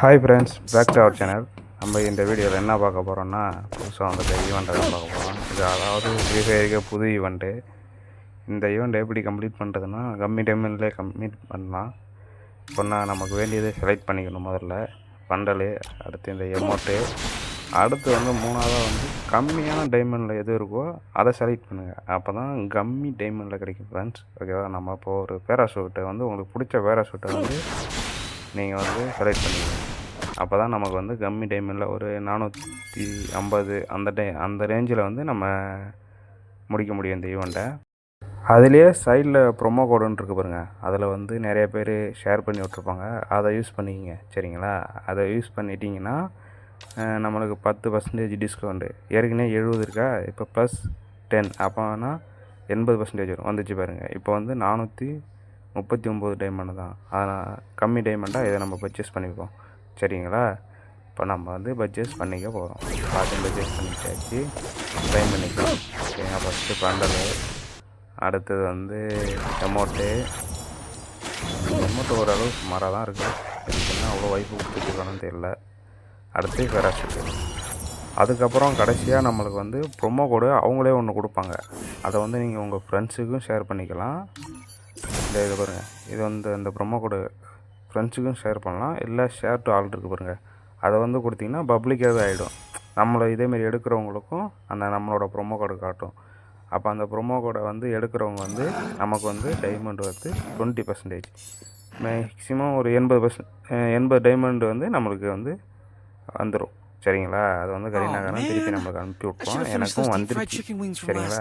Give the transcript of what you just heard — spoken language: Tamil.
Hi friends back to our channel நம்ம இந்த வீடியோவில் என்ன பார்க்க போகிறோம்னா புதுசாக வந்துட்டு ஈவெண்ட்டை தான் பார்க்க போகிறோம் இது அதாவது ஃப்ரீ ஃபயருக்கு புது ஈவெண்ட்டு இந்த ஈவெண்ட்டை எப்படி கம்ப்ளீட் பண்ணுறதுன்னா கம்மி டைமில் கம்ப்ளீட் பண்ணலாம். இப்போனா நமக்கு வேண்டியது செலக்ட் பண்ணிக்கணும் முதல்ல. பண்டலு அடுத்து இந்த எமௌண்ட்டு அடுத்து வந்து மூணாவதாக வந்து கம்மியான டைமண்டில் எது இருக்கோ அதை செலக்ட் பண்ணுங்கள் அப்போ தான் கம்மி டைமண்டில் கிடைக்கும் ஃப்ரெண்ட்ஸ் ஓகேவா நம்ம இப்போ ஒரு பேராசூட்டை வந்து உங்களுக்கு பிடிச்ச பேராஷூட்டை வந்து நீங்கள் வந்து செலக்ட் பண்ணிக்கணும் அப்போ தான் நமக்கு வந்து கம்மி டைமில் ஒரு நானூற்றி ஐம்பது அந்த டை அந்த ரேஞ்சில் வந்து நம்ம முடிக்க முடியும் இந்த ஈவெண்ட்டை அதுலேயே சைடில் ப்ரொமோ கோடுன்னு இருக்கு பாருங்கள் அதில் வந்து நிறைய பேர் ஷேர் பண்ணி விட்ருப்பாங்க அதை யூஸ் பண்ணிக்கிங்க. சரிங்களா? அதை யூஸ் பண்ணிட்டீங்கன்னா நம்மளுக்கு பத்து பர்சன்டேஜ் டிஸ்கவுண்ட்டு ஏற்கனவே எழுபது இருக்கா? இப்போ ப்ளஸ் டென் அப்போனா எண்பது பர்சன்டேஜ் வரும். வந்துச்சு பாருங்கள் இப்போ வந்து நானூற்றி முப்பத்தி ஒம்பது டைமண்டு தான். அதனால் கம்மி டைமண்டாக இதை நம்ம பர்ச்சேஸ் பண்ணிப்போம். சரிங்களா? இப்போ நம்ம வந்து பர்ச்சேஸ் பண்ணிக்க போகிறோம் பார்த்து பர்ச்சேஸ் பண்ணிட்டாச்சு டைம் பண்ணிக்கலாம். சரிங்களா? ஃபஸ்ட்டு பண்டலு அடுத்தது வந்து எமௌண்ட்டு எமௌண்ட் ஓரளவு சுமாராக தான் இருக்குது எனக்கு அவ்வளோ வாய்ப்பு கொடுத்துருக்கானு தெரியல. அடுத்து பேராஷூட்டு அதுக்கப்புறம் கடைசியாக நம்மளுக்கு வந்து ப்ரொமோ கோடு அவங்களே ஒன்று கொடுப்பாங்க. அதை வந்து நீங்கள் உங்கள் ஃப்ரெண்ட்ஸுக்கும் ஷேர் பண்ணிக்கலாம். இந்த இது பாருங்கள் இது வந்து இந்த ப்ரொமோ கோடு ஃப்ரெண்ட்ஸுக்கும் ஷேர் பண்ணலாம். இல்லை ஷேர் டு ஆல் இருக்கு பாருங்கள் அதை வந்து கொடுத்தீங்கன்னா பப்ளிக்காகவே ஆகிடும் நம்மளை இதேமாரி எடுக்கிறவங்களுக்கும் அந்த நம்மளோட ப்ரொமோ கோடு காட்டும். அப்போ அந்த ப்ரொமோ கோடை வந்து எடுக்கிறவங்க வந்து நமக்கு வந்து டைமண்ட் வந்து டுவெண்ட்டி பர்சன்டேஜ் மேக்ஸிமம் ஒரு எண்பது பர்சன்ட் எண்பது டைமண்ட் வந்து நம்மளுக்கு வந்து வந்துடும் சரிங்களா? அது வந்து கரீனாக்காரன் திருப்பி நம்மளுக்கு அனுப்பி விட்ருவோம் எனக்கும் வந்துருச்சு சரிங்களா.